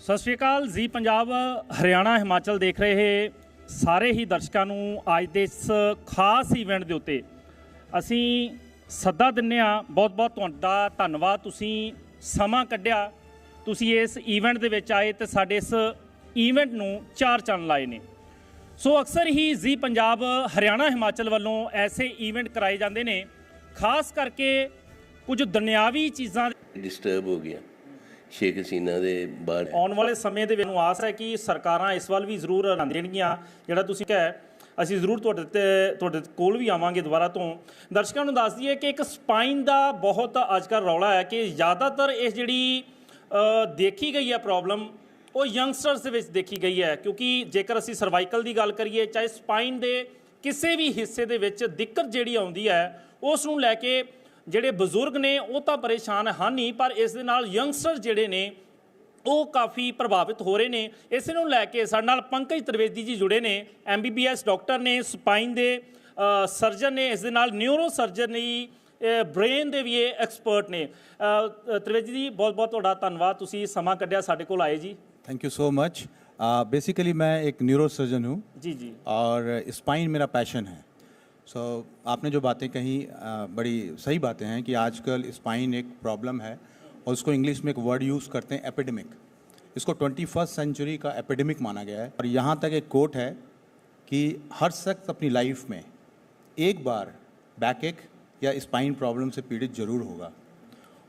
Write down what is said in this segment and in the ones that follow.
ਸਤਿ ਸ਼੍ਰੀ ਅਕਾਲ। ਜੀ ਪੰਜਾਬ, ਹਰਿਆਣਾ, ਹਿਮਾਚਲ ਦੇਖ ਰਹੇ ਸਾਰੇ ਹੀ ਦਰਸ਼ਕਾਂ ਨੂੰ ਅੱਜ ਦੇ ਇਸ ਖਾਸ ਇਵੈਂਟ ਦੇ ਉੱਤੇ ਅਸੀਂ ਸੱਦਾ ਦਿੰਨੇ ਆ ਬਹੁਤ ਬਹੁਤ ਤੁਹਾਡਾ ਧੰਨਵਾਦ। ਤੁਸੀਂ ਸਮਾਂ ਕੱਢਿਆ, ਤੁਸੀਂ ਇਸ ਇਵੈਂਟ ਦੇ ਵਿੱਚ ਆਏ ਤੇ ਸਾਡੇ ਇਸ ਇਵੈਂਟ ਨੂੰ ਚਾਰ ਚੰਨ ਲਾਏ ਨੇ। ਸੋ ਅਕਸਰ ਹੀ ਜੀ ਪੰਜਾਬ, ਹਰਿਆਣਾ, ਹਿਮਾਚਲ ਵੱਲੋਂ ਐਸੇ ਇਵੈਂਟ ਕਰਾਏ ਜਾਂਦੇ ਨੇ, ਖਾਸ ਕਰਕੇ ਕੁਝ ਦੁਨਿਆਵੀ ਚੀਜ਼ਾਂ ਡਿਸਟਰਬ ਹੋ ਗਿਆ ਸ਼ੇਖ ਹਸੀਨਾ ਦੇ ਬਾਹਰ ਆਉਣ ਵਾਲੇ ਸਮੇਂ ਦੇ ਵਿੱਚ ਨੂੰ ਆਸ ਹੈ ਕਿ ਸਰਕਾਰਾਂ ਇਸ ਵੱਲ ਵੀ ਜ਼ਰੂਰ ਧਿਆਨ ਦੇਣਗੀਆਂ ਜਿਹੜਾ ਤੁਸੀਂ ਕਿਹਾ ਅਸੀਂ ਜ਼ਰੂਰ ਤੁਹਾਡੇ ਤੇ, ਤੁਹਾਡੇ ਕੋਲ ਵੀ ਆਵਾਂਗੇ ਦੁਬਾਰਾ ਤੋਂ। ਦਰਸ਼ਕਾਂ ਨੂੰ ਦੱਸ ਦਈਏ ਕਿ ਇੱਕ ਸਪਾਈਨ ਦਾ ਬਹੁਤ ਅੱਜਕੱਲ ਰੌਲਾ ਹੈ ਕਿ ਜ਼ਿਆਦਾਤਰ ਇਹ ਜਿਹੜੀ ਦੇਖੀ ਗਈ ਹੈ ਪ੍ਰੋਬਲਮ, ਉਹ ਯੰਗਸਟਰਸ ਦੇ ਵਿੱਚ ਦੇਖੀ ਗਈ ਹੈ। ਕਿਉਂਕਿ ਜੇਕਰ ਅਸੀਂ ਸਰਵਾਈਕਲ ਦੀ ਗੱਲ ਕਰੀਏ, ਚਾਹੇ ਸਪਾਈਨ ਦੇ ਕਿਸੇ ਵੀ ਹਿੱਸੇ ਦੇ ਵਿੱਚ ਦਿੱਕਤ ਜਿਹੜੀ ਆਉਂਦੀ ਹੈ, ਉਸ ਨੂੰ ਲੈ ਕੇ ਜਿਹੜੇ ਬਜ਼ੁਰਗ ਨੇ ਉਹ ਤਾਂ ਪਰੇਸ਼ਾਨ ਹਨ ਹੀ ਪਰ ਇਸ ਦੇ ਨਾਲ ਯੰਗਸਟਰ ਜਿਹੜੇ ਨੇ ਉਹ ਕਾਫੀ ਪ੍ਰਭਾਵਿਤ ਹੋ ਰਹੇ ਨੇ ਇਸੇ ਨੂੰ ਲੈ ਕੇ ਸਾਡੇ ਨਾਲ ਪੰਕਜ ਤ੍ਰਿਵੇਦੀ ਜੀ ਜੁੜੇ ਨੇ ਐਮਬੀਬੀਐਸ ਡਾਕਟਰ ਨੇ ਸਪਾਈਨ ਦੇ ਸਰਜਨ ਨੇ ਇਸ ਦੇ ਨਾਲ ਨਿਊਰੋ ਸਰਜਨ ਨੇ ਬ੍ਰੇਨ ਦੇ ਵੀ ਇਹ ਐਕਸਪਰਟ ਨੇ ਅ, ਅ, ਤ੍ਰਿਵੇਦੀ ਜੀ ਬਹੁਤ ਬਹੁਤ ਤੁਹਾਡਾ ਧੰਨਵਾਦ ਤੁਸੀਂ ਸਮਾਂ ਕੱਢਿਆ ਸਾਡੇ ਕੋਲ ਆਏ ਜੀ thank you so much basically मैं एक न्यूरो सर्जन हूँ ਜੀ ਜੀ और स्पाइन मेरा पैशन है सो so, आपने जो बातें कही बड़ी सही बातें हैं कि आजकल स्पाइन एक प्रॉब्लम है और उसको इंग्लिश में एक वर्ड यूज़ करते हैं एपिडेमिक इसको ट्वेंटी फ़र्स्ट सेंचुरी का एपिडेमिक माना गया है। और यहाँ तक एक कोट है कि हर शख्स अपनी लाइफ में एक बार बैक एक या स्पाइन प्रॉब्लम से पीड़ित ज़रूर होगा।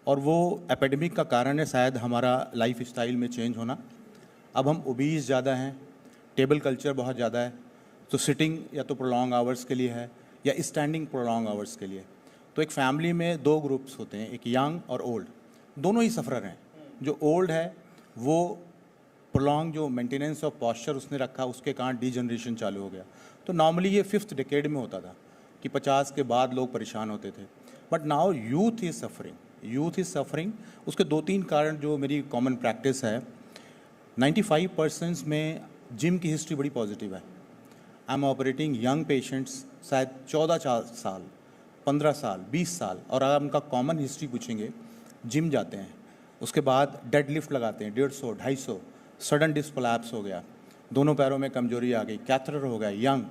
और वो एपिडेमिक का कारण है शायद हमारा लाइफ स्टाइल में चेंज होना। अब हम ओबीज ज़्यादा हैं टेबल कल्चर बहुत ज़्यादा है तो सिटिंग या तो प्रोलॉन्ग आवर्स के लिए है या स्टैंडिंग प्रोलॉन्ग आवर्स के लिए। तो एक फैमिली में दो ग्रुप्स होते हैं, एक यंग और ओल्ड दोनों ही सफ़रर हैं। जो ओल्ड है, वो प्रोलॉन्ग जो मेंटेनेंस ऑफ़ पॉस्चर उसने रखा, उसके कारण डीजनरेशन चालू हो गया। तो नॉर्मली ये फिफ्थ डिकेड में होता था कि 50 के बाद लोग परेशान होते थे। But now youth is suffering youth is suffering उसके दो तीन कारण जो मेरी कॉमन प्रैक्टिस है। 95 परसेंट्स में जिम की हिस्ट्री बड़ी पॉजिटिव है। I am operating young patients शायद 14 साल 15 साल 20 साल, और अगर उनका कॉमन हिस्ट्री पूछेंगे जिम जाते हैं, उसके बाद डेड लिफ्ट लगाते हैं, डेढ़ सौ, ढाई सौ सडन डिस्पलैप्स हो गया, दोनों पैरों में कमज़ोरी आ गई कैथर हो गया young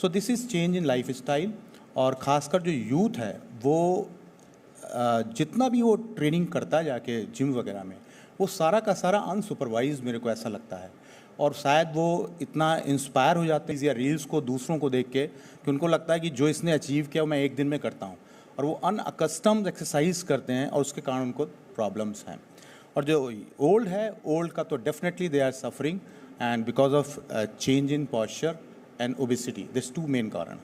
so this is change in lifestyle और ख़ासकर जो यूथ है, वो जितना भी वो ट्रेनिंग करता है जाके जिम वगैरह में, वो सारा का सारा अनसुपरवाइज मेरे को ऐसा लगता है। और शायद वो इतना इंस्पायर हो जाते हैं या रील्स को दूसरों को देख के कि उनको लगता है कि जो इसने अचीव किया वो मैं एक दिन में करता हूँ। और वो अनअकस्टम एक्सरसाइज करते हैं और उसके कारण उनको प्रॉब्लम्स हैं। और जो ओल्ड है ओल्ड का तो definitely they are suffering and because of change in posture and obesity this two main कारण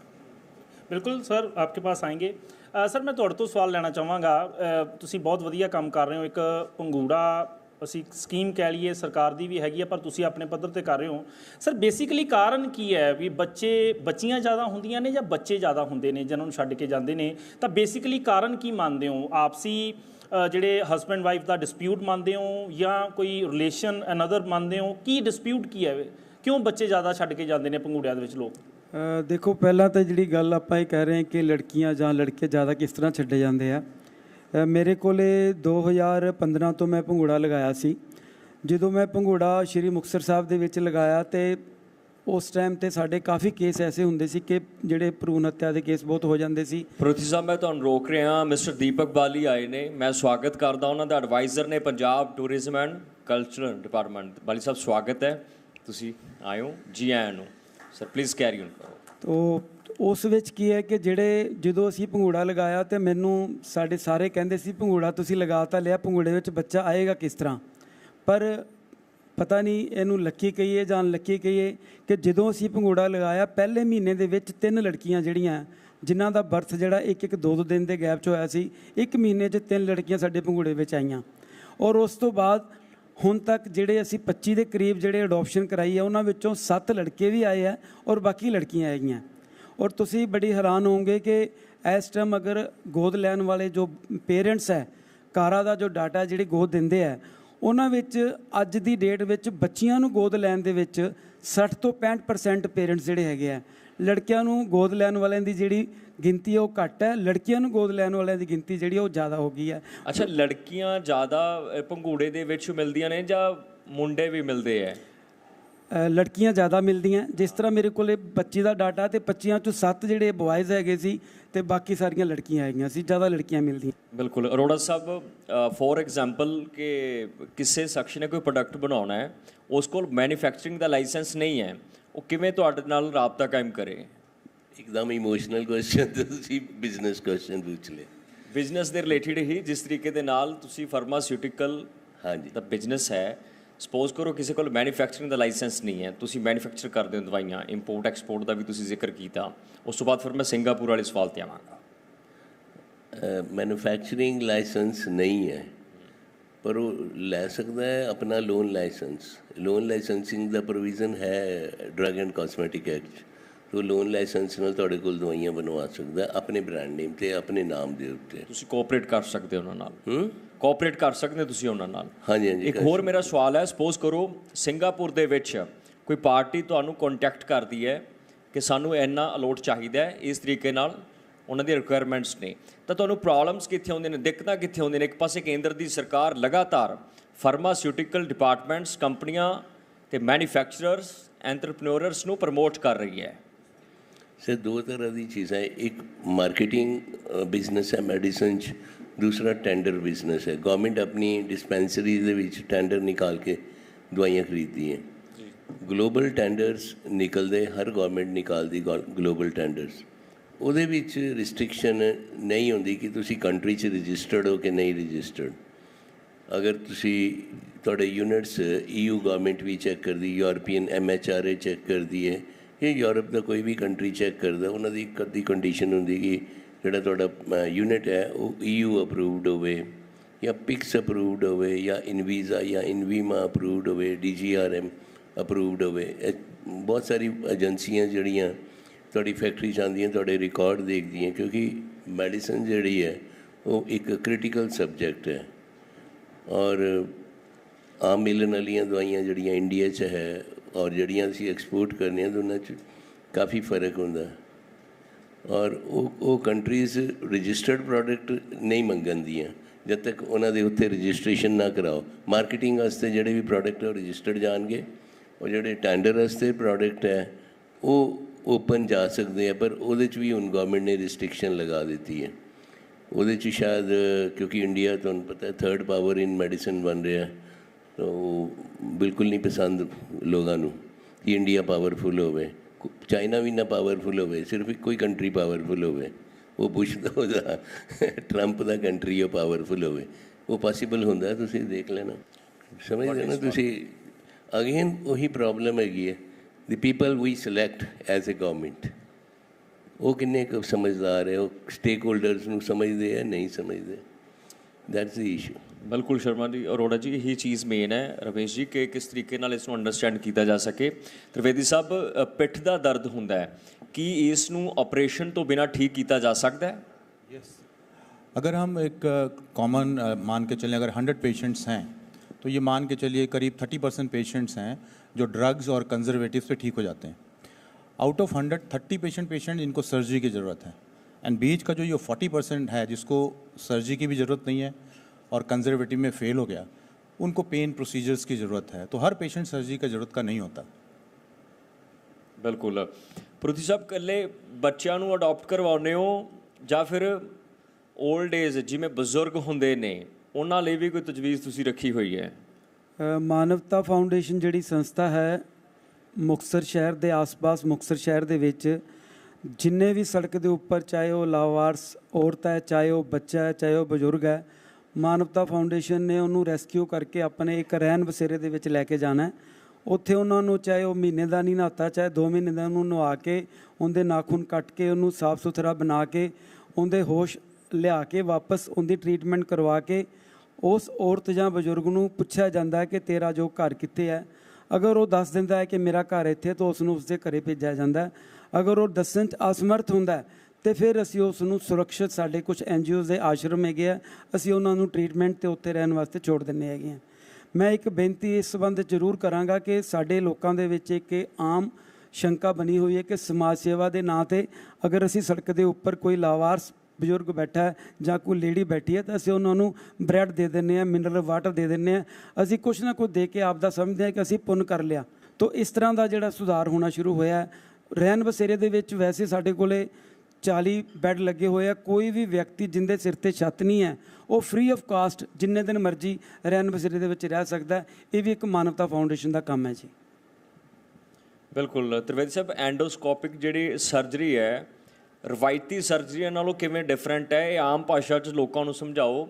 बिल्कुल सर आपके पास आएँगे। आ, सर मैं थोड़े तो सवाल लेना चाहवागा। बहुत वजिए काम कर रहे हो। एक पंगूड़ा ਅਸੀਂ ਸਕੀਮ ਕਹਿ ਲਈਏ, ਸਰਕਾਰ ਦੀ ਵੀ ਹੈਗੀ ਆ, ਪਰ ਤੁਸੀਂ ਆਪਣੇ ਪੱਧਰ ਤੇ ਕਰ ਰਹੇ ਹੋ। ਸਰ ਬੇਸਿਕਲੀ ਕਾਰਨ ਕੀ ਹੈ ਵੀ ਬੱਚੇ, ਬੱਚੀਆਂ ਜ਼ਿਆਦਾ ਹੁੰਦੀਆਂ ਨੇ ਜਾਂ ਬੱਚੇ ਜ਼ਿਆਦਾ ਹੁੰਦੇ ਨੇ ਜਿਹਨਾਂ ਨੂੰ ਛੱਡ ਕੇ ਜਾਂਦੇ ਨੇ? ਤਾਂ ਬੇਸਿਕਲੀ ਕਾਰਨ ਕੀ ਮੰਨਦੇ ਹੋ? ਆਪਸੀ ਜਿਹੜੇ ਹਸਬੈਂਡ ਵਾਈਫ ਦਾ ਡਿਸਪਿਊਟ ਮੰਨਦੇ ਹੋ ਜਾਂ ਕੋਈ ਰਿਲੇਸ਼ਨ ਅਨਦਰ ਮੰਨਦੇ ਹੋ? ਕੀ ਡਿਸਪਿਊਟ ਕੀ ਹੈ? ਕਿਉਂ ਬੱਚੇ ਜ਼ਿਆਦਾ ਛੱਡ ਕੇ ਜਾਂਦੇ ਨੇ ਪੰਗੂੜਿਆਂ ਦੇ ਵਿੱਚ ਲੋਕ? ਦੇਖੋ, ਪਹਿਲਾਂ ਤਾਂ ਜਿਹੜੀ ਗੱਲ ਆਪਾਂ ਇਹ ਕਹਿ ਰਹੇ ਹਾਂ ਕਿ ਲੜਕੀਆਂ ਜਾਂ ਲੜਕੇ ਜ਼ਿਆਦਾ ਕਿਸ ਤਰ੍ਹਾਂ ਛੱਡੇ ਜਾਂਦੇ ਆ ਮੇਰੇ ਕੋਲੇ 2015 ਤੋਂ ਮੈਂ ਭੰਗੂੜਾ ਲਗਾਇਆ ਸੀ। ਜਦੋਂ ਮੈਂ ਭੰਗੂੜਾ ਸ਼੍ਰੀ ਮੁਕਤਸਰ ਸਾਹਿਬ ਦੇ ਵਿੱਚ ਲਗਾਇਆ ਤੇ ਉਸ ਟਾਈਮ ਤੇ ਸਾਡੇ ਕਾਫੀ ਕੇਸ ਐਸੇ ਹੁੰਦੇ ਸੀ ਕਿ ਜਿਹੜੇ ਭਰੂਣ ਹੱਤਿਆ ਦੇ ਕੇਸ ਬਹੁਤ ਹੋ ਜਾਂਦੇ ਸੀ। ਪ੍ਰੋਤੀ ਸਾਹਿਬ ਮੈਂ ਤੁਹਾਨੂੰ ਰੋਕ ਰਿਹਾ ਮਿਸਟਰ ਦੀਪਕ ਬਾਲੀ ਆਏ ਨੇ। ਮੈਂ ਸਵਾਗਤ ਕਰਦਾ ਉਹਨਾਂ ਦਾ। ਐਡਵਾਈਜ਼ਰ ਨੇ Punjab tourism and cultural department Bali Sahib ਸਵਾਗਤ ਹੈ। ਤੁਸੀਂ ਆਇਓ ਜੀ ਆਇਆਂ ਨੂੰ। ਸਰ ਪਲੀਜ਼ ਕੈਰੀ ਔਨ ਕਰੋ। ਤੋ ਉਸ ਵਿੱਚ ਕੀ ਹੈ ਕਿ ਜਿਹੜੇ ਜਦੋਂ ਅਸੀਂ ਭੰਗੂੜਾ ਲਗਾਇਆ ਤੇ ਮੈਨੂੰ ਸਾਡੇ ਸਾਰੇ ਕਹਿੰਦੇ ਸੀ, ਭੰਗੂੜਾ ਤੁਸੀਂ ਲਗਾ ਤਾਂ ਲਿਆ, ਭੰਗੂੜੇ ਵਿੱਚ ਬੱਚਾ ਆਏਗਾ ਕਿਸ ਤਰ੍ਹਾਂ? ਪਰ ਪਤਾ ਨਹੀਂ ਇਹਨੂੰ ਲੱਕੀ ਕਹੀਏ ਜਾਂ ਲੱਕੀ ਕਹੀਏ ਕਿ ਜਦੋਂ ਅਸੀਂ ਭੰਗੂੜਾ ਲਗਾਇਆ, ਪਹਿਲੇ ਮਹੀਨੇ ਦੇ ਵਿੱਚ ਤਿੰਨ ਲੜਕੀਆਂ ਜਿਹੜੀਆਂ, ਜਿਨ੍ਹਾਂ ਦਾ ਬਰਥ ਜਿਹੜਾ ਇੱਕ ਇੱਕ ਦੋ ਦੋ ਦਿਨ ਦੇ ਗੈਪ 'ਚ ਹੋਇਆ ਸੀ, ਇੱਕ ਮਹੀਨੇ 'ਚ ਤਿੰਨ ਲੜਕੀਆਂ ਸਾਡੇ ਭੰਗੂੜੇ ਵਿੱਚ ਆਈਆਂ। ਔਰ ਉਸ ਤੋਂ ਬਾਅਦ ਹੁਣ ਤੱਕ ਜਿਹੜੇ ਅਸੀਂ 25 ਦੇ ਕਰੀਬ ਜਿਹੜੇ ਅਡਾਪਸ਼ਨ ਕਰਾਈ ਹੈ, ਉਹਨਾਂ ਵਿੱਚੋਂ 7 ਲੜਕੇ ਵੀ ਆਏ ਆ ਔਰ ਬਾਕੀ ਲੜਕੀਆਂ ਆਈਆਂ ਔਰ ਤੁਸੀਂ ਬੜੀ ਹੈਰਾਨ ਹੋਵੋਗੇ ਕਿ ਇਸ ਟਾਈਮ ਅਗਰ ਗੋਦ ਲੈਣ ਵਾਲੇ ਜੋ ਪੇਰੈਂਟਸ ਹੈ ਕਾਰਾ ਦਾ ਜੋ ਡਾਟਾ ਜਿਹੜੀ ਗੋਦ ਦਿੰਦੇ ਆ ਉਹਨਾਂ ਵਿੱਚ ਅੱਜ ਦੀ ਡੇਟ ਵਿੱਚ ਬੱਚੀਆਂ ਨੂੰ ਗੋਦ ਲੈਣ ਦੇ ਵਿੱਚ 60 ਤੋਂ 65% ਪੇਰੈਂਟਸ ਜਿਹੜੇ ਹੈਗੇ ਆ ਲੜਕਿਆਂ ਨੂੰ ਗੋਦ ਲੈਣ ਵਾਲਿਆਂ ਦੀ ਜਿਹੜੀ ਗਿਣਤੀ ਹੈ ਉਹ ਘੱਟ ਹੈ ਲੜਕੀਆਂ ਨੂੰ ਗੋਦ ਲੈਣ ਵਾਲਿਆਂ ਦੀ ਗਿਣਤੀ ਜਿਹੜੀ ਉਹ ਜ਼ਿਆਦਾ ਹੋ ਗਈ ਹੈ। ਅੱਛਾ ਲੜਕੀਆਂ ਜ਼ਿਆਦਾ ਅ, ਭੰਗੂੜੇ ਦੇ ਵਿੱਚ ਮਿਲਦੀਆਂ ਨੇ ਜਾਂ ਮੁੰਡੇ ਵੀ ਮਿਲਦੇ ਹੈ? ਲੜਕੀਆਂ ਜ਼ਿਆਦਾ ਮਿਲਦੀਆਂ। ਜਿਸ ਤਰ੍ਹਾਂ ਮੇਰੇ ਕੋਲੇ 25 ਦਾ ਡਾਟਾ ਤੇ 25 ਚੋਂ 7 ਜਿਹੜੇ ਬॉयਜ਼ ਹੈਗੇ ਸੀ ਤੇ ਬਾਕੀ ਸਾਰੀਆਂ ਲੜਕੀਆਂ ਹੈਗੀਆਂ ਸੀ ਜ਼ਿਆਦਾ ਲੜਕੀਆਂ ਮਿਲਦੀਆਂ। ਬਿਲਕੁਲ। ਅਰੋੜਾ ਸਾਹਿਬ ਫੋਰ ਐਗਜ਼ਾਮਪਲ ਕਿ ਕਿਸੇ ਸ਼ਖਸ ਨੇ ਕੋਈ ਪ੍ਰੋਡਕਟ ਬਣਾਉਣਾ ਹੈ ਉਸ ਕੋਲ ਮੈਨੂਫੈਕਚਰਿੰਗ ਦਾ ਲਾਇਸੈਂਸ ਨਹੀਂ ਹੈ ਉਹ ਕਿਵੇਂ ਤੁਹਾਡੇ ਨਾਲ ਰਾਬਤਾ ਕਾਇਮ ਕਰੇ? ਇੱਕਦਮ ਇਮੋਸ਼ਨਲ ਕੁਐਸਚਨ ਤੁਸੀਂ ਬਿਜ਼ਨਸ ਕੁਐਸਚਨ ਪੁੱਛ ਲਿਆ ਬਿਜ਼ਨਸ ਦੇ ਰਿਲੇਟਡ ਹੀ ਜਿਸ ਤਰੀਕੇ ਦੇ ਨਾਲ ਤੁਸੀਂ ਫਾਰਮਾਸਿਊਟੀਕਲ ਹਾਂਜੀ। ਦਾ ਬਿਜ਼ਨਸ ਹੈ ਸਪੋਜ਼ ਕਰੋ ਕਿਸੇ ਕੋਲ ਮੈਨੂਫੈਕਚਰਿੰਗ ਦਾ ਲਾਇਸੈਂਸ ਨਹੀਂ ਹੈ ਤੁਸੀਂ ਮੈਨੂਫੈਕਚਰ ਕਰਦੇ ਹੋ ਦਵਾਈਆਂ ਇੰਪੋਰਟ ਐਕਸਪੋਰਟ ਦਾ ਵੀ ਤੁਸੀਂ ਜ਼ਿਕਰ ਕੀਤਾ ਉਸ ਤੋਂ ਬਾਅਦ ਫਿਰ ਮੈਂ ਸਿੰਗਾਪੁਰ ਵਾਲੇ ਸਵਾਲ ਤੇ ਆਵਾਂਗਾ। ਮੈਨੂਫੈਕਚਰਿੰਗ ਲਾਇਸੈਂਸ ਨਹੀਂ ਹੈ ਪਰ ਉਹ ਲੈ ਸਕਦਾ ਹੈ ਆਪਣਾ ਲੋਨ ਲਾਇਸੈਂਸ ਲੋਨ ਲਾਇਸੈਂਸਿੰਗ ਦਾ ਪ੍ਰੋਵੀਜ਼ਨ ਹੈ ਡਰਗ ਐਂਡ ਕਾਸਮੈਟਿਕ ਐਕਟ ਤੋਂ ਲੋਨ ਲਾਇਸੈਂਸ ਨਾਲ ਤੁਹਾਡੇ ਕੋਲ ਦਵਾਈਆਂ ਬਣਵਾ ਸਕਦਾ ਆਪਣੇ ਬ੍ਰਾਂਡ ਨੇਮ ਤੇ ਆਪਣੇ ਨਾਮ ਦੇ ਉੱਤੇ। ਤੁਸੀਂ ਕੋਆਪਰੇਟ ਕਰ ਸਕਦੇ ਹੋ ਉਹਨਾਂ ਨਾਲ। ਹੂੰ? ਕੋਆਪਰੇਟ ਕਰ ਸਕਦੇ ਤੁਸੀਂ ਉਹਨਾਂ ਨਾਲ ਹਾਂਜੀ ਹਾਂਜੀ ਇੱਕ ਹੋਰ ਮੇਰਾ ਸਵਾਲ ਹੈ ਸਪੋਜ਼ ਕਰੋ ਸਿੰਗਾਪੁਰ ਦੇ ਵਿੱਚ ਕੋਈ ਪਾਰਟੀ ਤੁਹਾਨੂੰ ਕੰਟੈਕਟ ਕਰਦੀ ਹੈ ਕਿ ਸਾਨੂੰ ਇੰਨਾ ਅਲੋਟ ਚਾਹੀਦਾ ਹੈ ਇਸ ਤਰੀਕੇ ਨਾਲ ਉਹਨਾਂ ਦੀ ਰਿਕੁਆਇਰਮੈਂਟਸ ਨੇ ਤਾਂ ਤੁਹਾਨੂੰ ਪ੍ਰੋਬਲਮਸ ਕਿੱਥੇ ਆਉਂਦੀਆਂ ਨੇ ਦਿੱਕਤਾਂ ਕਿੱਥੇ ਆਉਂਦੀਆਂ ਨੇ ਇੱਕ ਪਾਸੇ ਕੇਂਦਰ ਦੀ ਸਰਕਾਰ ਲਗਾਤਾਰ ਫਾਰਮਾਸਿਊਟੀਕਲ ਡਿਪਾਰਟਮੈਂਟਸ ਕੰਪਨੀਆਂ ਤੇ ਮੈਨੂਫੈਕਚਰਰਸ ਐਂਟਰਪ੍ਰੀਨਿਓਰਸ ਨੂੰ ਪ੍ਰਮੋਟ ਕਰ ਰਹੀ ਹੈ ਸਰ ਦੋ ਤਰ੍ਹਾਂ ਦੀ ਚੀਜ਼ਾਂ ਇੱਕ ਮਾਰਕੀਟਿੰਗ ਬਿਜ਼ਨਸ ਹੈ ਮੈਡੀਸਨ ਚ ਦੂਸਰਾ ਟੈਂਡਰ ਬਿਜ਼ਨਸ ਹੈ। ਗਵਰਨਮੈਂਟ ਆਪਣੀ ਡਿਸਪੈਂਸਰੀ ਦੇ ਵਿੱਚ ਟੈਂਡਰ ਨਿਕਾਲ ਕੇ ਦਵਾਈਆਂ ਖਰੀਦਦੀ ਹੈ। ਗਲੋਬਲ ਟੈਂਡਰਸ ਨਿਕਲਦੇ ਹਰ ਗਵਰਨਮੈਂਟ ਨਿਕਾਲਦੀ ਗਲੋਬਲ ਟੈਂਡਰਸ ਉਹਦੇ ਵਿੱਚ ਰਿਸਟ੍ਰਿਕਸ਼ਨ ਨਹੀਂ ਹੁੰਦੀ ਕਿ ਤੁਸੀਂ ਕੰਟਰੀ 'ਚ ਰਜਿਸਟਰਡ ਹੋ ਕਿ ਨਹੀਂ ਰਜਿਸਟਰਡ ਅਗਰ ਤੁਸੀਂ ਤੁਹਾਡੇ ਯੂਨਿਟਸ EU ਗਵਰਨਮੈਂਟ ਵੀ ਚੈੱਕ ਕਰਦੀ ਯੂਰਪੀਅਨ MHRA ਚੈੱਕ ਕਰਦੀ ਹੈ ਇਹ ਯੂਰਪ ਦਾ ਕੋਈ ਵੀ ਕੰਟਰੀ ਚੈੱਕ ਕਰਦਾ ਉਹਨਾਂ ਦੀ ਅੱਧੀ ਕੰਡੀਸ਼ਨ ਹੁੰਦੀ ਕਿ ਜਿਹੜਾ ਤੁਹਾਡਾ ਯੂਨਿਟ ਹੈ, ਉਹ EU ਅਪਰੂਵਡ ਹੋਵੇ ਜਾਂ ਪਿਕਸ ਅਪਰੂਵਡ ਹੋਵੇ ਜਾਂ ਇਨਵੀਜ਼ਾ ਜਾਂ ਇਨਵੀਮਾ ਅਪਰੂਵਡ ਹੋਵੇ DGRM ਅਪਰੂਵਡ ਹੋਵੇ ਬਹੁਤ ਸਾਰੀ ਏਜੰਸੀਆਂ ਜਿਹੜੀਆਂ ਤੁਹਾਡੀ ਫੈਕਟਰੀ 'ਚ ਆਉਂਦੀਆਂ, ਤੁਹਾਡੇ ਰਿਕਾਰਡ ਦੇਖਦੀਆਂ ਕਿਉਂਕਿ ਮੈਡੀਸਨ ਜਿਹੜੀ ਹੈ, ਉਹ ਇੱਕ ਕ੍ਰਿਟੀਕਲ ਸਬਜੈਕਟ ਹੈ। ਔਰ ਆਮ ਮਿਲਣ ਵਾਲੀਆਂ ਦਵਾਈਆਂ ਜਿਹੜੀਆਂ ਇੰਡੀਆ 'ਚ ਹੈ ਔਰ ਜਿਹੜੀਆਂ ਅਸੀਂ ਐਕਸਪੋਰਟ ਕਰਨੀਆਂ, ਦੋਨਾਂ 'ਚ ਕਾਫੀ ਫ਼ਰਕ ਹੁੰਦਾ। ਔਰ ਉਹ ਉਹ ਕੰਟਰੀਜ਼ ਰਜਿਸਟਰਡ ਪ੍ਰੋਡਕਟ ਨਹੀਂ ਮੰਗਣਦੀਆਂ ਜਦ ਤੱਕ ਉਹਨਾਂ ਦੇ ਉੱਤੇ ਰਜਿਸਟ੍ਰੇਸ਼ਨ ਨਾ ਕਰਾਓ। ਮਾਰਕੀਟਿੰਗ ਵਾਸਤੇ ਜਿਹੜੇ ਵੀ ਪ੍ਰੋਡਕਟ ਉਹ ਰਜਿਸਟਰਡ ਜਾਣਗੇ। ਉਹ ਜਿਹੜੇ ਟੈਂਡਰ ਵਾਸਤੇ ਪ੍ਰੋਡਕਟ ਹੈ, ਉਹ ਓਪਨ ਜਾ ਸਕਦੇ ਆ, ਪਰ ਉਹਦੇ 'ਚ ਵੀ ਹੁਣ ਗਵਰਨਮੈਂਟ ਨੇ ਰਿਸਟ੍ਰਿਕਸ਼ਨ ਲਗਾ ਦਿੱਤੀ ਹੈ। ਉਹਦੇ 'ਚ ਸ਼ਾਇਦ, ਕਿਉਂਕਿ ਇੰਡੀਆ ਤੁਹਾਨੂੰ ਪਤਾ ਹੈ ਥਰਡ ਪਾਵਰ ਇਨ ਮੈਡੀਸਨ ਬਣ ਰਿਹਾ। ਤਾਂ ਉਹ ਬਿਲਕੁਲ ਨਹੀਂ ਪਸੰਦ ਲੋਕਾਂ ਨੂੰ ਕਿ ਇੰਡੀਆ ਪਾਵਰਫੁਲ ਹੋਵੇ। ਚਾਈਨਾ ਵੀ ਨਾ ਪਾਵਰਫੁਲ ਹੋਵੇ ਸਿਰਫ ਇੱਕੋ ਹੀ ਕੰਟਰੀ ਪਾਵਰਫੁਲ ਹੋਵੇ ਉਹ ਬੁਸ਼ ਦਾ ਉਹਦਾ ਟਰੰਪ ਦਾ ਕੰਟਰੀ ਉਹ ਪਾਵਰਫੁਲ ਹੋਵੇ ਉਹ ਪੋਸੀਬਲ ਹੁੰਦਾ ਤੁਸੀਂ ਦੇਖ ਲੈਣਾ। ਸਮਝਦੇ ਨਾ ਤੁਸੀਂ? ਅਗੇਨ ਉਹੀ ਪ੍ਰੋਬਲਮ ਹੈਗੀ ਹੈ। The people we select as a government ਉਹ ਕਿੰਨੇ ਕੁ ਸਮਝਦਾਰ ਹੈ ਉਹ ਸਟੇਕ ਹੋਲਡਰਸ ਨੂੰ ਸਮਝਦੇ ਹੈ ਨਹੀਂ ਸਮਝਦੇ? ਦੈਟਸ ਦੀ ਇਸ਼ੂ ਬਿਲਕੁਲ ਸ਼ਰਮਾ ਜੀ ਅਰੋੜਾ ਜੀ ਇਹੀ ਚੀਜ਼ ਮੇਨ ਹੈ ਰਮੇਸ਼ ਜੀ ਕਿ ਕਿਸ ਤਰੀਕੇ ਨਾਲ ਇਸ ਨੂੰ ਅੰਡਰਸਟੈਂਡ ਕੀਤਾ ਜਾ ਸਕੇ ਤ੍ਰਿਵੇਦੀ ਸਾਹਿਬ ਅ, ਪਿੱਠ ਦਾ ਦਰਦ ਹੁੰਦਾ ਹੈ ਕੀ ਇਸ ਨੂੰ ਆਪਰੇਸ਼ਨ ਤੋਂ ਬਿਨਾ ਠੀਕ ਕੀਤਾ ਜਾ ਸਕਦਾ ਹੈ अगर हम एक कॉमन मान के चलें अगर 100 पेशेंट्स हैं तो ये मान के चलिए करीब 30 परसेंट पेशेंट्स हैं जो ड्रग्स और कंजर्वेटिव से ठीक हो जाते हैं आउट ऑफ 100 30 पेशेंट पेशेंट इनको सर्जरी की ज़रूरत है एंड बीच का जो ये 40 परसेंट है जिसको सर्जरी की भी ज़रूरत नहीं है और कंजर्वेटिव में फेल हो गया उनको पेन प्रोसीजर्स की ज़रूरत है। तो हर पेशेंट सर्जरी का ज़रूरत का नहीं होता। ਬਿਲਕੁਲ ਪ੍ਰਤੀ ਸਾਹਿਬ ਇਕੱਲੇ ਬੱਚਿਆਂ ਨੂੰ ਅਡਾਪਟ ਕਰਵਾਉਨੇ ਹੋ ਜਾਂ ਫਿਰ 올ਡ ਏਜ ਜਿਵੇਂ ਬਜ਼ੁਰਗ ਹੁੰਦੇ ਨੇ ਉਹਨਾਂ ਲਈ ਵੀ ਕੋਈ ਤਜਵੀਜ਼ ਤੁਸੀਂ ਰੱਖੀ ਹੋਈ ਹੈ ਮਾਨਵਤਾ ਫਾਊਂਡੇਸ਼ਨ ਜਿਹੜੀ ਸੰਸਥਾ ਹੈ ਮੁਕਸਰ ਸ਼ਹਿਰ ਦੇ ਆਸ-ਪਾਸ ਮੁਕਸਰ ਸ਼ਹਿਰ ਦੇ ਵਿੱਚ ਜਿੰਨੇ ਵੀ ਸੜਕ ਦੇ ਉੱਪਰ ਚਾਹੇ ਉਹ ਲਾਵਾਰਸ ਔਰਤ ਹੈ ਚਾਹੇ ਉਹ ਬੱਚਾ ਹੈ ਚਾਹੇ ਉਹ ਬਜ਼ੁਰਗ ਹੈ ਮਾਨਵਤਾ ਫਾਊਂਡੇਸ਼ਨ ਨੇ ਉਹਨੂੰ ਰੈਸਕਿਊ ਕਰਕੇ ਆਪਣੇ ਇੱਕ ਰਹਿਣ ਬਸੇਰੇ ਦੇ ਵਿੱਚ ਲੈ ਕੇ ਜਾਣਾ ਹੈ। ਉੱਥੇ ਉਹਨਾਂ ਨੂੰ ਚਾਹੇ ਉਹ ਮਹੀਨੇ ਦਾ ਨਹੀਂ ਨਹਾਤਾ, ਚਾਹੇ 2 ਮਹੀਨੇ ਦਾ ਉਹਨੂੰ ਨਵਾ ਕੇ, ਉਹਦੇ ਨਾਖੂਨ ਕੱਟ ਕੇ, ਉਹਨੂੰ ਸਾਫ਼ ਸੁਥਰਾ ਬਣਾ ਕੇ, ਉਹਦੇ ਹੋਸ਼ ਲਿਆ ਕੇ, ਵਾਪਸ ਉਹਦੀ ਟ੍ਰੀਟਮੈਂਟ ਕਰਵਾ ਕੇ, ਉਸ ਔਰਤ ਜਾਂ ਬਜ਼ੁਰਗ ਨੂੰ ਪੁੱਛਿਆ ਜਾਂਦਾ ਹੈ ਕਿ ਤੇਰਾ ਜੋ ਘਰ ਕਿੱਥੇ ਹੈ? ਅਗਰ ਉਹ ਦੱਸ ਦਿੰਦਾ ਹੈ ਕਿ ਮੇਰਾ ਘਰ ਇੱਥੇ ਤਾਂ ਉਸ ਨੂੰ ਉਸਦੇ ਘਰੇ ਭੇਜਿਆ ਜਾਂਦਾ ਹੈ। ਅਗਰ ਉਹ ਦੱਸਣ 'ਚ ਅਸਮਰਥ ਹੁੰਦਾ ਹੈ ਤੇ ਫਿਰ ਅਸੀਂ ਉਸ ਨੂੰ ਸੁਰੱਖਿਅਤ ਸਾਡੇ ਕੁਝ ਐਨਜੀਓਜ਼ ਦੇ ਆਸ਼ਰਮ ਹੈਗੇ ਆ, ਅਸੀਂ ਉਹਨਾਂ ਨੂੰ ਟ੍ਰੀਟਮੈਂਟ ਤੇ ਉੱਥੇ ਰਹਿਣ ਵਾਸਤੇ ਛੋੜ ਦਿੰਦੇ ਹੈਗੇ ਆ। ਮੈਂ ਇੱਕ ਬੇਨਤੀ ਇਸ ਸੰਬੰਧ ਜ਼ਰੂਰ ਕਰਾਂਗਾ ਕਿ ਸਾਡੇ ਲੋਕਾਂ ਦੇ ਵਿੱਚ ਇੱਕ ਆਮ ਸ਼ੰਕਾ ਬਣੀ ਹੋਈ ਹੈ ਕਿ ਸਮਾਜ ਸੇਵਾ ਦੇ ਨਾਂ ਤੇ ਅਗਰ ਅਸੀਂ ਸੜਕ ਦੇ ਉੱਪਰ ਕੋਈ ਲਾਵਾਰਸ ਬਜ਼ੁਰਗ ਬੈਠਾ ਹੈ ਜਾਂ ਕੋਈ ਲੇਡੀ ਬੈਠੀ ਹੈ, ਤਾਂ ਅਸੀਂ ਉਹਨਾਂ ਨੂੰ ਬ੍ਰੈਡ ਦੇ ਦਿੰਨੇ ਆ ਮਿਨਰਲ ਵਾਟਰ ਦੇ ਦਿੰਨੇ ਆ ਅਸੀਂ ਕੁਛ ਨਾ ਕੁਛ ਦੇ ਕੇ ਆਪ ਦਾ ਸਮਝਦੇ ਹਾਂ ਕਿ ਅਸੀਂ ਪੁੰਨ ਕਰ ਲਿਆ। ਤੋਂ ਇਸ ਤਰ੍ਹਾਂ ਦਾ ਜਿਹੜਾ ਸੁਧਾਰ ਹੋਣਾ ਸ਼ੁਰੂ ਹੋਇਆ ਰਹਿਣ ਬਸੇਰੇ ਦੇ ਵਿੱਚ ਵੈਸੇ ਸਾਡੇ ਕੋਲੇ 40 ਬੈੱਡ ਲੱਗੇ ਹੋਏ ਆ ਕੋਈ ਵੀ ਵਿਅਕਤੀ ਜਿੰਦੇ ਸਿਰ ਤੇ ਛੱਤ ਨਹੀਂ ਹੈ ਉਹ ਫ੍ਰੀ ਆਫ ਕਾਸਟ ਜਿੰਨੇ ਦਿਨ ਮਰਜ਼ੀ ਰੈਨ ਬਸਰੇ ਦੇ ਵਿੱਚ ਰਹਿ ਸਕਦਾ ਇਹ ਵੀ ਇੱਕ ਮਾਨਵਤਾ ਫਾਊਂਡੇਸ਼ਨ ਦਾ ਕੰਮ ਹੈ ਜੀ। ਬਿਲਕੁਲ ਤ੍ਰਿਵੇਦੀ ਸਾਹਿਬ ਐਂਡੋਸਕੋਪਿਕ ਜਿਹੜੀ ਸਰਜਰੀ ਹੈ ਰਵਾਇਤੀ ਸਰਜਰੀ ਨਾਲੋਂ ਕਿਵੇਂ ਡਿਫਰੈਂਟ ਹੈ ਇਹ ਆਮ ਭਾਸ਼ਾ 'ਚ ਲੋਕਾਂ ਨੂੰ ਸਮਝਾਓ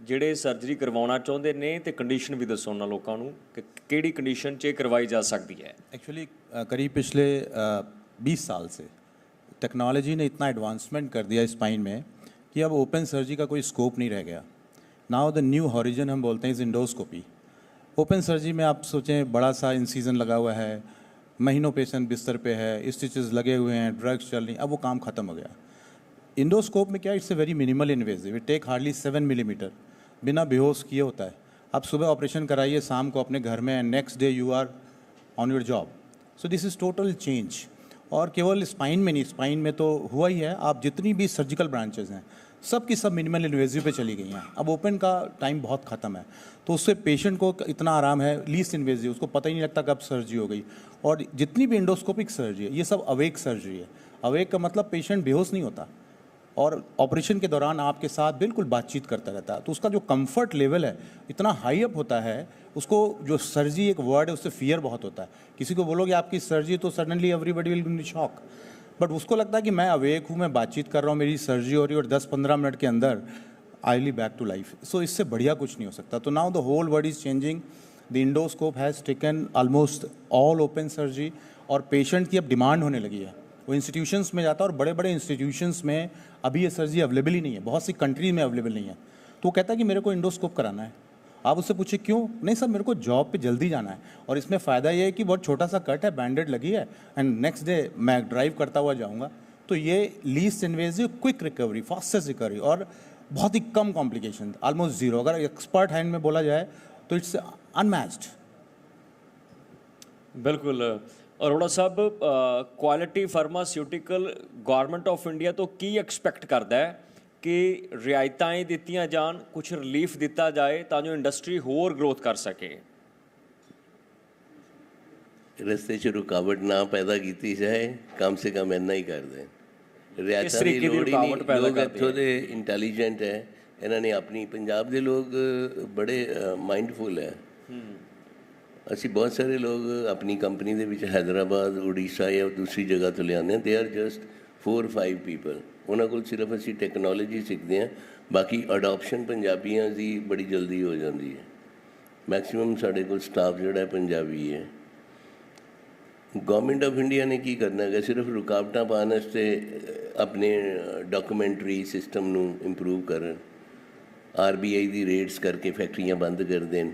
ਜਿਹੜੇ ਸਰਜਰੀ ਕਰਵਾਉਣਾ ਚਾਹੁੰਦੇ ਨੇ ਤੇ ਕੰਡੀਸ਼ਨ ਵੀ ਦੱਸੋ ਉਹਨਾਂ ਲੋਕਾਂ ਨੂੰ ਕਿ ਕਿਹੜੀ ਕੰਡੀਸ਼ਨ 'ਚ ਇਹ ਕਰਵਾਈ ਜਾ ਸਕਦੀ ਹੈ? ਐਕਚੁਅਲੀ ਕਰੀਬ ਪਿਛਲੇ 20 ਸਾਲ ਸੇ टेक्नोलॉजी ने इतना एडवांसमेंट कर दिया स्पाइन में कि अब ओपन सर्जरी का कोई स्कोप नहीं रह गया। नाउ द न्यू हॉरिजन हम बोलते हैं इज़ इंडोस्कोपी ओपन सर्जरी में आप सोचें, बड़ा सा इंसीजन लगा हुआ है, महीनों पेशेंट बिस्तर पे है स्टिचेस लगे हुए हैं ड्रग्स चल रही अब वो काम ख़त्म हो गया। इंडोस्कोप में क्या it's a very minimal invasive it take hardly seven millimetre बिना बेहोश किए होता है। आप सुबह ऑपरेशन कराइए, शाम को अपने घर में next day you are on your job so this is total change और केवल स्पाइन में नहीं स्पाइन में तो हुआ ही है। आप जितनी भी सर्जिकल ब्रांचेज हैं, सब की सब मिनिमल इन्वेजिव पे चली गई हैं। अब ओपन का टाइम बहुत ख़त्म है। तो उससे पेशेंट को इतना आराम है लीस्ट इन्वेजिव उसको पता ही नहीं लगता कब सर्जरी हो गई। और जितनी भी इंडोस्कोपिक सर्जरी है, ये सब अवेक सर्जरी है। अवेक का मतलब पेशेंट बेहोश नहीं होता। और ऑपरेशन के दौरान आपके साथ बिल्कुल बातचीत करता रहता है। तो उसका जो कंफर्ट लेवल है, इतना हाई अप होता है उसको जो सर्जरी एक वर्ड है, उससे फियर बहुत होता है। किसी को बोलोगे, आपकी सर्जरी तो suddenly everybody will be shock but उसको लगता है कि मैं अवेक हूँ, मैं बातचीत कर रहा हूँ, मेरी सर्जरी हो रही है और 10-15 मिनट के अंदर I Lee back to life so इससे बढ़िया कुछ नहीं हो सकता। तो now the whole world is changing the endoscope has taken almost all open surgery और पेशेंट की अब डिमांड होने लगी है। वो इंस्टीट्यूशंस में जाता है और बड़े बड़े इंस्टीट्यूशंस में अभी ये सर्जरी अवेलेबल ही नहीं है। बहुत सी कंट्रीज़ में अवेलेबल नहीं है। तो वो कहता है कि मेरे को इंडोस्कोप कराना है। आप उससे पूछे क्यों? नहीं सर, मेरे को जॉब पे जल्दी जाना है और इसमें फ़ायदा ये है कि बहुत छोटा सा कट है बैंडेड लगी है एंड नेक्स्ट डे मैं ड्राइव करता हुआ जाऊँगा। तो ये least invasive quick recovery fastest recovery और बहुत ही कम कॉम्प्लिकेशन ऑलमोस्ट ज़ीरो अगर एक्सपर्ट हैंड में बोला जाए तो इट्स अनमैच्ड बिल्कुल। अरोड़ा साहब quality pharmaceutical government of India तो की एक्सपेक्ट करता है? ਕਿ ਰਿਆਇਤਾਂ ਹੀ ਦਿੱਤੀਆਂ ਜਾਣ ਕੁਝ ਰਿਲੀਫ ਦਿੱਤਾ ਜਾਏ ਤਾਂ ਜੋ ਇੰਡਸਟਰੀ ਹੋਰ ਗਰੋਥ ਕਰ ਸਕੇ। ਰਸਤੇ 'ਚ ਰੁਕਾਵਟ ਨਾ ਪੈਦਾ ਕੀਤੀ ਜਾਏ ਕਮ ਸੇ ਕਮ ਇੰਨਾ ਹੀ ਕਰ ਦੇਣ। ਰਿਆਇਤਾਂ ਦੀ ਦੀ ਲੋੜ ਹੀ ਨਹੀਂ ਲੋਕ ਇੱਥੋਂ ਦੇ ਇੰਟੈਲੀਜੈਂਟ ਹੈ ਇਹਨਾਂ ਨੇ ਆਪਣੀ ਪੰਜਾਬ ਦੇ ਲੋਕ ਬੜੇ ਮਾਈਂਡਫੁਲ ਹੈ। ਅਸੀਂ ਬਹੁਤ ਸਾਰੇ ਲੋਕ ਆਪਣੀ ਕੰਪਨੀ ਦੇ ਵਿੱਚ ਹੈਦਰਾਬਾਦ ਉੜੀਸਾ ਜਾਂ ਦੂਸਰੀ ਜਗ੍ਹਾ ਤੋਂ ਲਿਆਉਂਦੇ ਹਾਂ ਦੇ ਆਰ ਜਸਟ 4 5 ਪੀਪਲ ਉਹਨਾਂ ਕੋਲ ਸਿਰਫ ਅਸੀਂ ਟੈਕਨੋਲੋਜੀ ਸਿੱਖਦੇ ਹਾਂ, ਬਾਕੀ ਅਡਾਪਸ਼ਨ ਪੰਜਾਬੀਆਂ ਦੀ ਬੜੀ ਜਲਦੀ ਹੋ ਜਾਂਦੀ ਹੈ। ਮੈਕਸਿਮਮ ਸਾਡੇ ਕੋਲ ਸਟਾਫ ਜਿਹੜਾ ਪੰਜਾਬੀ ਹੈ। ਗਵਰਨਮੈਂਟ ਆਫ ਇੰਡੀਆ ਨੇ ਕੀ ਕਰਨਾ ਹੈਗਾ? ਸਿਰਫ ਰੁਕਾਵਟਾਂ ਪਾਉਣ ਵਾਸਤੇ ਆਪਣੇ ਡਾਕੂਮੈਂਟਰੀ ਸਿਸਟਮ ਨੂੰ ਇੰਪਰੂਵ ਕਰਨ। ਆਰਬੀਆਈ ਦੀ ਰੇਟਸ ਕਰਕੇ ਫੈਕਟਰੀਆਂ ਬੰਦ ਕਰ ਦੇਣ।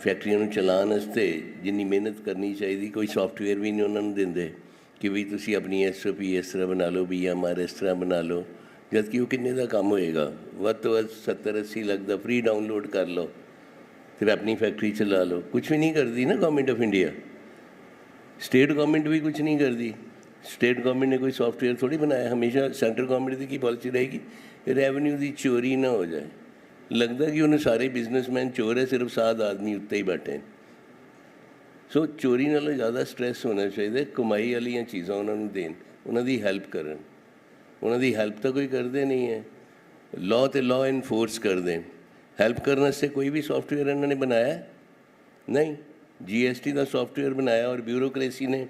ਫੈਕਟਰੀਆਂ ਨੂੰ ਚਲਾਉਣ ਵਾਸਤੇ ਜਿੰਨੀ ਮਿਹਨਤ ਕਰਨੀ ਚਾਹੀਦੀ, ਕੋਈ ਸੌਫਟਵੇਅਰ ਵੀ ਨਹੀਂ ਉਹਨਾਂ ਨੂੰ ਦਿੰਦੇ। ਕਿ ਵੀ ਤੁਸੀਂ ਆਪਣੀ ਐਸਓਪੀ ਇਸ ਤਰ੍ਹਾਂ ਬਣਾ ਲਓ ਬੀਐਮਆਰ ਇਸ ਤਰ੍ਹਾਂ ਬਣਾ ਲਓ। ਜਦ ਕਿ ਉਹ ਕਿੰਨੇ ਦਾ ਕੰਮ ਹੋਏਗਾ? ਵੱਧ ਤੋਂ ਵੱਧ 70 80 ਲੱਖ ਦਾ ਫ੍ਰੀ ਡਾਊਨਲੋਡ ਕਰ ਲਓ ਫਿਰ ਆਪਣੀ ਫੈਕਟਰੀ ਚਲਾ ਲਓ। ਕੁਝ ਵੀ ਨਹੀਂ ਕਰਦੀ ਨਾ government of India state government ਵੀ ਕੁਝ ਨਹੀਂ ਕਰਦੀ। ਸਟੇਟ ਗਵਰਨਮੈਂਟ ਨੇ ਕੋਈ ਸੌਫਟਵੇਅਰ ਥੋੜੀ ਬਣਾਇਆ। ਹਮੇਸ਼ਾ ਸੈਂਟਰ ਗਵਰਨਮੈਂਟ ਦੀ ਕੀ ਪਾਲਿਸੀ ਰਹੇਗੀ? ਰੈਵਨਿਊ ਦੀ ਚੋਰੀ ਨਾ ਹੋ ਜਾਏ। ਲੱਗਦਾ ਕਿ ਉਹਨੇ ਸਾਰੇ ਬਿਜ਼ਨਸਮੈਨ ਚੋਰ ਹੈ, ਸਿਰਫ ਸਾਧ ਆਦਮੀ ਉੱਤੇ ਹੀ ਬੈਠੇ ਨੇ। ਸੋ ਚੋਰੀ ਨਾਲੋਂ ਜ਼ਿਆਦਾ ਸਟ੍ਰੈਸ ਹੋਣਾ ਚਾਹੀਦਾ, ਕਮਾਈ ਵਾਲੀਆਂ ਚੀਜ਼ਾਂ ਉਹਨਾਂ ਨੂੰ ਦੇਣ, ਉਹਨਾਂ ਦੀ ਹੈਲਪ ਕਰਨ। ਉਹਨਾਂ ਦੀ ਹੈਲਪ ਤਾਂ ਕੋਈ ਕਰਦੇ ਨਹੀਂ ਹੈ। ਲਾਅ ਤੇ ਲਾਅ ਇਨਫੋਰਸ ਕਰਦੇ। ਹੈਲਪ ਕਰਨ ਵਾਸਤੇ ਕੋਈ ਵੀ ਸੌਫਟਵੇਅਰ ਇਹਨਾਂ ਨੇ ਬਣਾਇਆ? ਹੈ? ਨਹੀਂ ਜੀਐਸਟੀ ਦਾ ਸੌਫਟਵੇਅਰ ਬਣਾਇਆ ਔਰ ਬਿਊਰੋਕ੍ਰੇਸੀ ਨੇ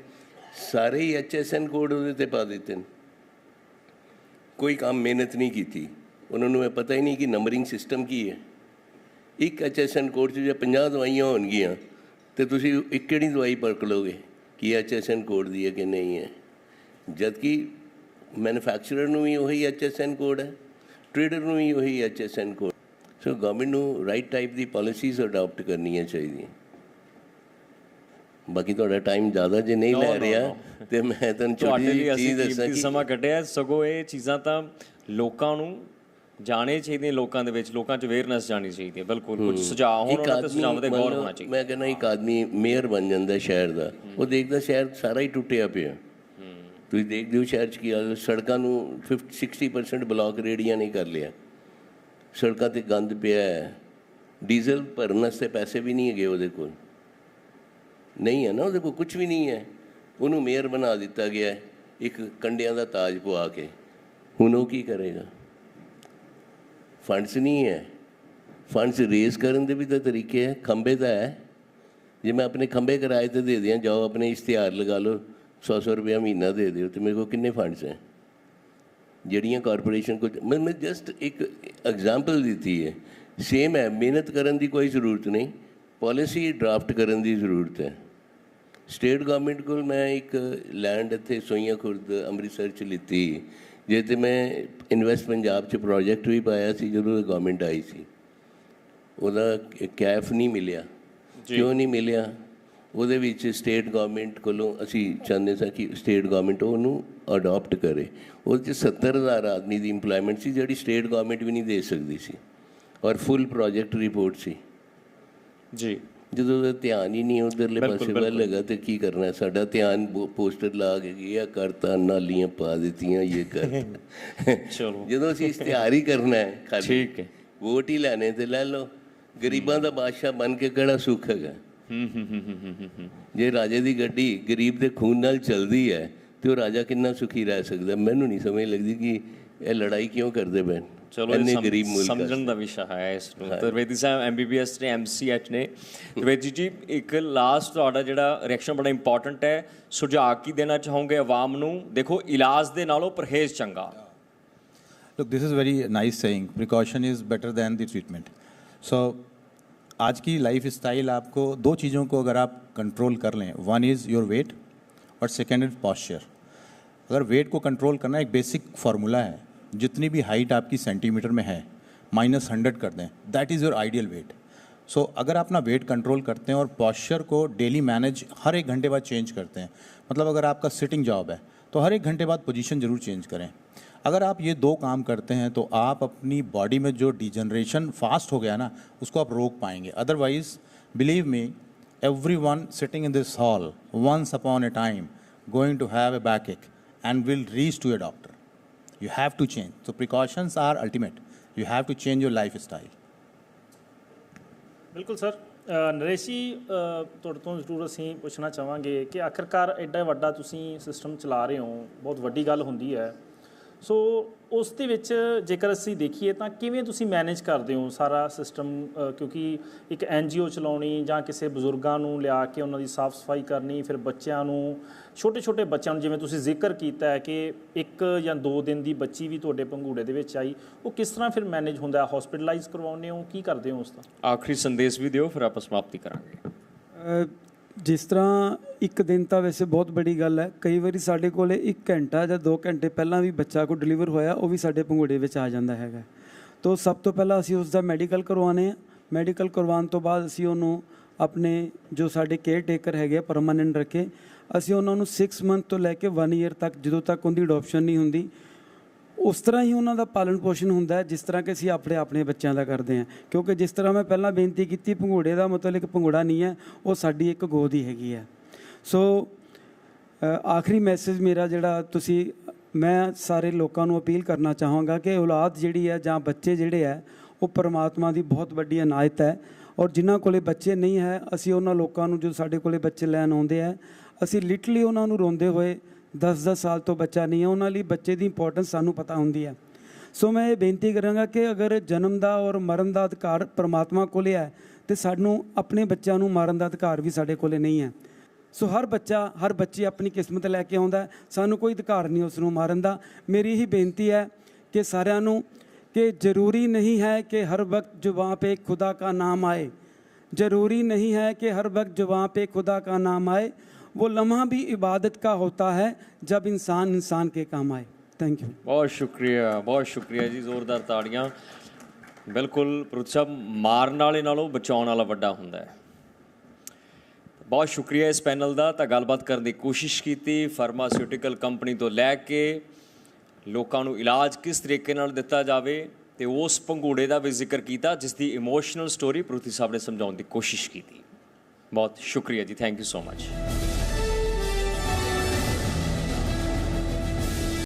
ਸਾਰੇ ਹੀ ਐਚਐਸਐਨ ਕੋਡ ਉਹਦੇ ਤੇ ਪਾ ਦਿੱਤੇ ਨੇ। ਕੋਈ ਕੰਮ ਮਿਹਨਤ ਨਹੀਂ ਕੀਤੀ। ਉਹਨਾਂ ਨੂੰ ਇਹ ਪਤਾ ਹੀ ਨਹੀਂ ਕਿ ਨੰਬਰਿੰਗ ਸਿਸਟਮ ਕੀ ਹੈ। ਇੱਕ ਐਚਐਸਐਨ ਕੋਡ 'ਚ ਜੇ 50 ਦਵਾਈਆਂ ਹੋਣਗੀਆਂ ਤੇ ਤੁਸੀਂ ਇੱਕ ਕਿਹੜੀ ਦਵਾਈ ਪਰਖ ਲਓਗੇ? ਕਿ ਐਚਐਸਐਨ ਕੋਡ ਦੀ ਹੈ ਕਿ ਨਹੀਂ ਹੈ? ਜਦ ਕਿ ਮੈਨੂਫੈਕਚਰਰ ਨੂੰ ਵੀ ਉਹੀ ਐਚਐਸਐਨ ਕੋਡ ਹੈ ਟ੍ਰੇਡਰ ਨੂੰ ਵੀ ਉਹੀ ਐਚਐਸਐਨ ਕੋਡ ਸੋ ਗਵਰਨਮੈਂਟ ਨੂੰ ਰਾਈਟ ਟਾਈਪ ਦੀ ਪਾਲਿਸੀਜ਼ ਅਡਾਪਟ ਕਰਨੀਆਂ ਚਾਹੀਦੀਆਂ। ਬਾਕੀ ਤੁਹਾਡਾ ਟਾਈਮ ਜ਼ਿਆਦਾ ਜੇ ਨਹੀਂ ਲੈ ਰਿਹਾ ਤੇ ਮੈਂ ਤੁਹਾਨੂੰ ਛੋਟੀ ਜਿਹੀ ਚੀਜ਼ ਦੱਸਾਂ ਕਿ ਸਮਾਂ ਕੱਢਿਆ ਸਗੋਂ ਇਹ ਚੀਜ਼ਾਂ ਤਾਂ ਲੋਕਾਂ ਨੂੰ ਜਾਣੇ ਚਾਹੀਦੀਆਂ ਲੋਕਾਂ ਦੇ ਵਿੱਚ ਲੋਕਾਂ 'ਚ ਅਵੇਅਰਨੈਸ ਜਾਣੀ ਚਾਹੀਦੀ ਹੈ ਬਿਲਕੁਲ ਕੁਝ ਸੁਝਾਅ ਹੋਣ ਉਹਨਾਂ ਤੇ ਸੁਝਾਵਾਂ ਤੇ ਗੌਰ ਹੋਣਾ ਚਾਹੀਦਾ। ਮੈਂ ਕਹਿੰਦਾ ਇੱਕ ਆਦਮੀ ਮੇਅਰ ਬਣ ਜਾਂਦਾ ਸ਼ਹਿਰ ਦਾ ਉਹ ਦੇਖਦਾ ਸ਼ਹਿਰ ਸਾਰਾ ਹੀ ਟੁੱਟਿਆ ਪਿਆ। ਤੁਸੀਂ ਦੇਖਦੇ ਹੋ ਸ਼ਹਿਰ 'ਚ ਕੀ ਹਾਲ ਸੜਕਾਂ ਨੂੰ 50 60% ਬਲੌਕ ਰੇੜੀਆਂ ਨੇ ਕਰ ਲਿਆ। ਸੜਕਾਂ ਤੇ ਗੰਦ ਪਿਆ ਹੈ ਡੀਜ਼ਲ ਭਰਨ ਵਾਸਤੇ ਪੈਸੇ ਵੀ ਨਹੀਂ ਹੈਗੇ ਉਹਦੇ ਕੋਲ। ਨਹੀਂ ਹੈ ਨਾ ਉਹਦੇ ਕੋਲ ਕੁਝ ਵੀ ਨਹੀਂ ਹੈ। ਉਹਨੂੰ ਮੇਅਰ ਬਣਾ ਦਿੱਤਾ ਗਿਆ ਇੱਕ ਕੰਡਿਆਂ ਦਾ ਤਾਜ ਪਵਾ ਕੇ। ਹੁਣ ਉਹ ਕੀ ਕਰੇਗਾ? ਫੰਡਸ ਨਹੀਂ ਹੈ ਫੰਡਸ ਰੇਜ਼ ਕਰਨ ਦੇ ਵੀ ਤਾਂ ਤਰੀਕੇ ਹੈ ਖੰਬੇ ਤਾਂ ਹੈ ਜੇ ਮੈਂ ਆਪਣੇ ਖੰਬੇ ਕਿਰਾਏ ਤੇ ਦੇ ਦਿਆਂ ਜਾਓ ਆਪਣੇ ਇਸ਼ਤਿਹਾਰ ਲਗਾ ਲਓ 100-100 ਰੁਪਇਆ ਮਹੀਨਾ ਦੇ ਦਿਓ ਤੇ ਮੇਰੇ ਕੋਲ ਕਿੰਨੇ ਫੰਡਸ ਹੈ ਜਿਹੜੀਆਂ ਕਾਰਪੋਰੇਸ਼ਨ ਕੋਲ ਮੈਂ ਮੈਂ ਜਸਟ ਇੱਕ ਐਗਜ਼ਾਮਪਲ ਦਿੱਤੀ ਹੈ ਸੇਮ ਹੈ ਮਿਹਨਤ ਕਰਨ ਦੀ ਕੋਈ ਜ਼ਰੂਰਤ ਨਹੀਂ ਪਾਲਿਸੀ ਡਰਾਫਟ ਕਰਨ ਦੀ ਜ਼ਰੂਰਤ ਹੈ ਸਟੇਟ ਗਵਰਨਮੈਂਟ ਕੋਲ ਮੈਂ ਇੱਕ ਲੈਂਡ ਇੱਥੇ ਸੋਈਆਂ ਖੁਰਦ ਅੰਮ੍ਰਿਤਸਰ ਚ ਲਿੱਤੀ ਜੇ ਤੇ ਮੈਂ ਇਨਵੈਸਟ ਪੰਜਾਬ ਚ ਪ੍ਰੋਜੈਕਟ ਵੀ ਪਾਇਆ ਸੀ ਜਦੋਂ ਗਵਰਨਮੈਂਟ ਆਈ ਸੀ ਉਹਦਾ ਕੈਫ ਨਹੀਂ ਮਿਲਿਆ। ਕਿਉਂ ਨਹੀਂ ਮਿਲਿਆ? ਉਹਦੇ ਵਿੱਚ ਸਟੇਟ ਗਵਰਨਮੈਂਟ ਕੋਲੋਂ ਅਸੀਂ ਚਾਹੁੰਦੇ ਸਾਂ ਕਿ ਸਟੇਟ ਗਵਰਨਮੈਂਟ ਉਹਨੂੰ ਅਡਾਪਟ ਕਰੇ। ਉਹਦੇ 'ਚ 70000 ਆਦਮੀ ਦੀ ਇੰਪਲੋਇਮੈਂਟ ਸੀ ਜਿਹੜੀ ਸਟੇਟ ਗਵਰਨਮੈਂਟ ਵੀ ਨਹੀਂ ਦੇ ਸਕਦੀ ਸੀ। ਔਰ ਫੁੱਲ ਪ੍ਰੋਜੈਕਟ ਰਿਪੋਰਟ ਸੀ। ਜੀ। ਜਦੋਂ ਉਹਦਾ ਧਿਆਨ ਹੀ ਨਹੀਂ ਉਧਰਲੇ ਪਾਸੇ ਵੱਲ ਹੈਗਾ ਤੇ ਕੀ ਕਰਨਾ? ਸਾਡਾ ਧਿਆਨ ਪੋਸਟਰ ਲਾ ਕੇ ਇਹ ਕਰਤਾ ਨਾਲੀਆਂ ਪਾ ਦਿੱਤੀਆਂ ਇਹ ਕਰ ਚਲੋ। ਜਦੋਂ ਅਸੀਂ ਇਸ਼ਤਿਹਾਰ ਹੀ ਕਰਨਾ ਹੈ ਖਾਲੀ। ਠੀਕ ਹੈ। ਵੋਟ ਹੀ ਲੈਣੇ ਤੇ ਲੈ ਲਓ। ਗਰੀਬਾਂ ਦਾ ਬਾਦਸ਼ਾਹ ਬਣ ਕੇ ਕਿਹੜਾ ਸੁੱਖ ਹੈਗਾ? ਜੇ ਰਾਜੇ ਦੀ ਗੱਡੀ ਗਰੀਬ ਦੇ ਖੂਨ ਨਾਲ ਚੱਲਦੀ ਹੈ ਤੇ ਉਹ ਰਾਜਾ ਕਿੰਨਾ ਸੁਖੀ ਰਹਿ ਸਕਦਾ? ਮੈਨੂੰ ਨਹੀਂ ਸਮਝ ਲੱਗਦੀ ਕਿ ਇਹ ਲੜਾਈ ਕਿਉਂ ਕਰਦੇ ਪਏ ਚਲੋ ਇਹ ਇੰਨੇ ਸਮ- ਗਰੀਬ ਮੁਲਕ ਸਮਝਣ ਦਾ ਵਿਸ਼ਾ ਹੈ ਇਸ ਨੂੰ ਤਰਵੇਦੀ ਸਾਹਿਬ ਐਮਬੀਬੀਐਸ ਨੇ ਐਮਸੀਐਚ ਨੇ ਤਰਵੇਦੀ ਜੀ ਇੱਕ ਲਾਸਟ ਤੁਹਾਡਾ ਜਿਹੜਾ ਰਿਐਕਸ਼ਨ ਬੜਾ ਇੰਪੋਰਟੈਂਟ ਹੈ ਸੁਝਾਅ ਕੀ ਦੇਣਾ ਚਾਹੋਗੇ ਆਵਾਮ ਨੂੰ ਦੇਖੋ ਇਲਾਜ ਦੇ ਨਾਲੋਂ ਪਰਹੇਜ਼ ਚੰਗਾ Look, this is very nice saying. Precaution is better than the treatment. So, आज की लाइफ स्टाइल आपको दो चीज़ों को अगर आप कंट्रोल कर लें वन इज़ योर वेट और सेकेंड इज पॉस्चर अगर वेट को कंट्रोल करना एक बेसिक फार्मूला है जितनी भी हाइट आपकी सेंटीमीटर में है माइनस हंड्रेड कर दें that is your ideal weight so अगर आप अपना वेट कंट्रोल करते हैं और पॉस्चर को डेली मैनेज हर एक घंटे बाद चेंज करते हैं मतलब अगर आपका सिटिंग जॉब है तो हर एक घंटे बाद पोजीशन ज़रूर चेंज करें। अगर आप ये दो काम करते हैं तो आप अपनी बॉडी में जो डिजनरेशन फास्ट हो गया ना, उसको आप रोक पाएँगे। Otherwise believe me everyone sitting in this hall once upon a time going to have a backache and will reach to a doctor. You have to change. So precautions are ultimate. You have to change your lifestyle. ਬਿਲਕੁਲ sir ਅ, ਨਰੇਸ਼ ਜੀ ਅ, ਤੁਹਾਡੇ ਤੋਂ ਜ਼ਰੂਰ ਅਸੀਂ ਪੁੱਛਣਾ ਚਾਹਾਂਗੇ ਕਿ ਆਖਰਕਾਰ ਐਡਾ ਵੱਡਾ ਤੁਸੀਂ ਸਿਸਟਮ ਚਲਾ ਰਹੇ ਹੋ ਬਹੁਤ ਵੱਡੀ ਗੱਲ ਹੁੰਦੀ ਹੈ ਸੋ ਉਸ ਦੇ ਵਿੱਚ ਜੇਕਰ ਅਸੀਂ ਦੇਖੀਏ ਤਾਂ ਕਿਵੇਂ ਤੁਸੀਂ ਮੈਨੇਜ ਕਰਦੇ ਹੋ ਸਾਰਾ ਸਿਸਟਮ ਕਿਉਂਕਿ ਇੱਕ ਐਨਜੀਓ ਚਲਾਉਣੀ ਜਾਂ ਕਿਸੇ ਬਜ਼ੁਰਗਾਂ ਨੂੰ ਲਿਆ ਕੇ ਉਹਨਾਂ ਦੀ ਸਾਫ਼ ਸਫ਼ਾਈ ਕਰਨੀ ਫਿਰ ਬੱਚਿਆਂ ਨੂੰ ਛੋਟੇ ਛੋਟੇ ਬੱਚਿਆਂ ਨੂੰ ਜਿਵੇਂ ਤੁਸੀਂ ਜ਼ਿਕਰ ਕੀਤਾ ਹੈ ਕਿ ਇੱਕ ਜਾਂ ਦੋ ਦਿਨ ਦੀ ਬੱਚੀ ਵੀ ਤੁਹਾਡੇ ਪੰਗੂੜੇ ਦੇ ਵਿੱਚ ਆਈ ਉਹ ਕਿਸ ਤਰ੍ਹਾਂ ਫਿਰ ਮੈਨੇਜ ਹੁੰਦਾ ਹਸਪੀਟਲਾਈਜ਼ ਕਰਵਾਉਂਦੇ ਹੋ ਕੀ ਕਰਦੇ ਹੋ ਉਸ ਦਾ? ਆਖਰੀ ਸੰਦੇਸ਼ ਵੀ ਦਿਓ ਫਿਰ ਆਪਾਂ ਸਮਾਪਤੀ ਕਰਾਂਗੇ। ਜਿਸ ਤਰ੍ਹਾਂ ਇੱਕ ਦਿਨ ਤਾਂ ਵੈਸੇ ਬਹੁਤ ਬੜੀ ਗੱਲ ਹੈ। ਕਈ ਵਾਰੀ ਸਾਡੇ ਕੋਲੇ 1 ਘੰਟਾ ਜਾਂ 2 ਘੰਟੇ ਪਹਿਲਾਂ ਵੀ ਬੱਚਾ ਕੋ ਡਿਲੀਵਰ ਹੋਇਆ, ਉਹ ਵੀ ਸਾਡੇ ਪੰਘੂੜੇ ਵਿੱਚ ਆ ਜਾਂਦਾ ਹੈਗਾ। ਤੋਂ ਸਭ ਤੋਂ ਪਹਿਲਾਂ ਅਸੀਂ ਉਸ ਦਾ ਮੈਡੀਕਲ ਕਰਵਾਉਣੇ ਆ ਮੈਡੀਕਲ ਕਰਵਾਉਣ ਤੋਂ ਬਾਅਦ ਅਸੀਂ ਉਹਨੂੰ ਆਪਣੇ ਜੋ ਸਾਡੇ ਕੇਅਰ ਟੇਕਰ ਹੈਗੇ ਪਰਮਾਨੈਂਟ ਰੱਖੇ। ਅਸੀਂ ਉਹਨਾਂ ਨੂੰ 6 ਮੰਥ ਤੋਂ ਲੈ ਕੇ 1 ਇਅਰ ਤੱਕ ਜਦੋਂ ਤੱਕ ਉਹਦੀ ਅਡਾਪਸ਼ਨ ਨਹੀਂ ਹੁੰਦੀ, ਉਸ ਤਰ੍ਹਾਂ ਹੀ ਉਹਨਾਂ ਦਾ ਪਾਲਣ ਪੋਸ਼ਣ ਹੁੰਦਾ ਹੈ, ਜਿਸ ਤਰ੍ਹਾਂ ਕਿ ਅਸੀਂ ਆਪਣੇ ਆਪਣੇ ਬੱਚਿਆਂ ਦਾ ਕਰਦੇ ਹਾਂ। ਕਿਉਂਕਿ ਜਿਸ ਤਰ੍ਹਾਂ ਮੈਂ ਪਹਿਲਾਂ ਬੇਨਤੀ ਕੀਤੀ ਭੰਗੂੜੇ ਦਾ ਮਤਲਬ ਇੱਕ ਭੰਗੂੜਾ ਨਹੀਂ ਹੈ, ਉਹ ਸਾਡੀ ਇੱਕ ਗੋਦ ਹੀ ਹੈਗੀ ਹੈ। ਸੋ ਆਖਰੀ ਮੈਸੇਜ ਮੇਰਾ ਜਿਹੜਾ ਤੁਸੀਂ, ਮੈਂ ਸਾਰੇ ਲੋਕਾਂ ਨੂੰ ਅਪੀਲ ਕਰਨਾ ਚਾਹਾਂਗਾ ਕਿ ਔਲਾਦ ਜਿਹੜੀ ਹੈ ਜਾਂ ਬੱਚੇ ਜਿਹੜੇ ਹੈ, ਉਹ ਪਰਮਾਤਮਾ ਦੀ ਬਹੁਤ ਵੱਡੀ ਅਨਾਇਤ ਹੈ ਔਰ ਜਿਨ੍ਹਾਂ ਕੋਲੇ ਬੱਚੇ ਨਹੀਂ ਹੈ, ਅਸੀਂ ਉਹਨਾਂ ਲੋਕਾਂ ਨੂੰ ਜੋ ਸਾਡੇ ਕੋਲੇ ਬੱਚੇ ਲੈਣ ਆਉਂਦੇ ਆ ਅਸੀਂ ਲਿਟਰਲੀ ਉਹਨਾਂ ਨੂੰ ਰੋਂਦੇ ਹੋਏ 10-10 ਸਾਲ ਤੋਂ ਬੱਚਾ ਨਹੀਂ ਹੈ, ਉਹਨਾਂ ਲਈ ਬੱਚੇ ਦੀ ਇੰਪੋਰਟੈਂਸ ਸਾਨੂੰ ਪਤਾ ਹੁੰਦੀ ਹੈ। ਸੋ ਮੈਂ ਇਹ ਬੇਨਤੀ ਕਰਾਂਗਾ ਕਿ ਅਗਰ ਜਨਮ ਦਾ ਔਰ ਮਰਨ ਦਾ ਅਧਿਕਾਰ ਪਰਮਾਤਮਾ ਕੋਲੇ ਹੈ, ਤੇ ਸਾਨੂੰ ਆਪਣੇ ਬੱਚਿਆਂ ਨੂੰ ਮਾਰਨ ਦਾ ਅਧਿਕਾਰ ਵੀ ਸਾਡੇ ਕੋਲੇ ਨਹੀਂ ਹੈ। ਸੋ ਹਰ ਬੱਚਾ ਹਰ ਬੱਚੀ ਆਪਣੀ ਕਿਸਮਤ ਲੈ ਕੇ ਆਉਂਦਾ ਹੈ। ਸਾਨੂੰ ਕੋਈ ਅਧਿਕਾਰ ਨਹੀਂ ਉਸ ਨੂੰ ਮਾਰਨ ਦਾ ਮੇਰੀ ਹੀ ਬੇਨਤੀ ਹੈ ਕਿ ਸਾਰਿਆਂ ਨੂੰ ਕਿ ਜ਼ਰੂਰੀ ਨਹੀਂ ਹੈ ਕਿ ਹਰ ਵਕਤ जुबां पे खुदा का नाम आए ज़रूरी नहीं है कि हर वक्त जुबां पे खुदा का नाम आए वो लम्हा भी इबादत का होता है जब इंसान इंसान के काम आए थैंक यू ਬਹੁਤ ਸ਼ੁਕਰੀਆ ਬਹੁਤ ਸ਼ੁਕਰੀਆ ਜੀ ਜ਼ੋਰਦਾਰ ਤਾੜੀਆਂ ਬਿਲਕੁਲ ਪ੍ਰੋਤ ਸਾਹਿਬ ਮਾਰਨ ਵਾਲੇ ਨਾਲੋਂ ਬਚਾਉਣ ਵਾਲਾ ਵੱਡਾ ਹੁੰਦਾ ਹੈ ਬਹੁਤ ਸ਼ੁਕਰੀਆ ਇਸ ਪੈਨਲ ਦਾ। ਤਾਂ ਗੱਲਬਾਤ ਕਰਨ ਦੀ ਕੋਸ਼ਿਸ਼ ਕੀਤੀ ਫਾਰਮਾਸਿਊਟੀਕਲ ਕੰਪਨੀ ਤੋਂ ਲੈ ਕੇ ਲੋਕਾਂ ਨੂੰ ਇਲਾਜ ਕਿਸ ਤਰੀਕੇ ਨਾਲ ਦਿੱਤਾ ਜਾਵੇ ਤੇ ਉਸ ਪੰਗੂੜੇ ਦਾ ਵੀ ਜ਼ਿਕਰ ਕੀਤਾ, ਜਿਸ ਦੀ ਇਮੋਸ਼ਨਲ ਸਟੋਰੀ ਪ੍ਰੋਤੀ ਸਾਹਿਬ ਨੇ ਸਮਝਾਉਣ ਦੀ ਕੋਸ਼ਿਸ਼ ਕੀਤੀ। ਬਹੁਤ ਸ਼ੁਕਰੀਆ ਜੀ। Thank you so much